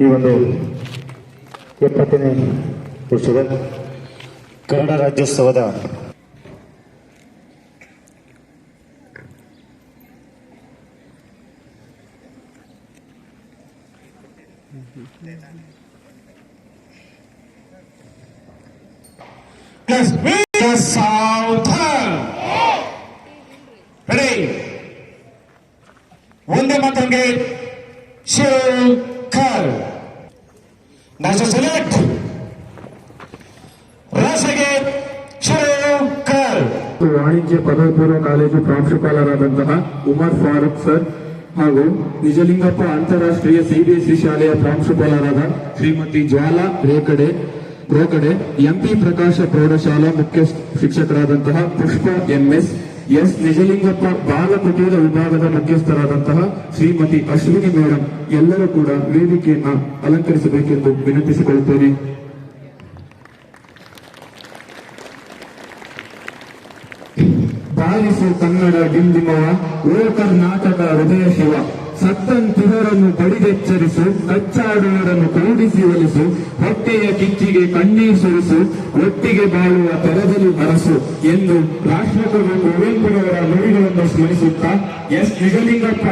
ಈ ಒಂದು ಎಪ್ಪತ್ತನೇ ವರ್ಷದ ಕನ್ನಡ ರಾಜ್ಯೋತ್ಸವದ Let's win the Southern. Ready? ಒಂದೇ ಮಾತಂಗೆ ಶಿವಕರ್ ನ್ಯಾಷನಲ್ ಸೆಲೆಕ್ಟ್ ರಸಗೆ ಶಿವಕರ್ ವಾಣಿಜ್ಯ ಪದವಿ ಪೂರ್ವ ಕಾಲೇಜು ಪ್ರಾಂಶುಪಾಲರಾದಂತಹ ಉಮರ್ ಫಾರೂಕ್ ಸರ್ ಹಾಗೂ ನಿಜಲಿಂಗಪ್ಪ ಅಂತಾರಾಷ್ಟ್ರೀಯ ಸಿಬಿಎಸ್ಇ ಶಾಲೆಯ ಪ್ರಾಂಶುಪಾಲರಾದ ಶ್ರೀಮತಿ ಜ್ವಾಲಾ ರೇಕಡೆ ರೋಕಡೆ ಎಂಪಿ ಪ್ರಕಾಶ ಪ್ರೌಢಶಾಲಾ ಮುಖ್ಯ ಶಿಕ್ಷಕರಾದಂತಹ ಪುಷ್ಪ ಎಂಎಸ್ ಎಸ್. ನಿಜಲಿಂಗಪ್ಪ ಬಾಲ ಕುಟೀರ ವಿಭಾಗದ ಮುಖ್ಯಸ್ಥರಾದಂತಹ ಶ್ರೀಮತಿ ಅಶ್ವಿನಿ ಮೇಡಮ್ ಎಲ್ಲರೂ ಕೂಡ ವೇದಿಕೆಯನ್ನ ಅಲಂಕರಿಸಬೇಕೆಂದು ವಿನಂತಿಸಿಕೊಳ್ಳುತ್ತೇನೆ. ಬಾಲಿಸು ಕನ್ನಡ ಡಿಂಡಿಮವ ಓ ಕರ್ನಾಟಕ ಹೃದಯ ಶಿವ. ಸತ್ತಂತಿಹರನ್ನು ಬಡಿದೆಚ್ಚರಿಸು ಕಚ್ಚಾಡುವರನ್ನು ಕೂಡಿಸಿ ಒಲಿಸು, ಹೊಟ್ಟೆಯ ಕಿಚ್ಚಿಗೆ ಕಣ್ಣೀರು ಸುರಿಸು, ಒಟ್ಟಿಗೆ ಬಾಳುವ ತೆರದಲ್ಲಿ ಬರಸು ಎಂದು ರಾಷ್ಟ್ರಕವಿ ಕುವೆಂಪುರವರ ನುಡಿಗಳನ್ನು ಸ್ಮರಿಸುತ್ತಾ ಎಸ್. ನಿಜಲಿಂಗಪ್ಪ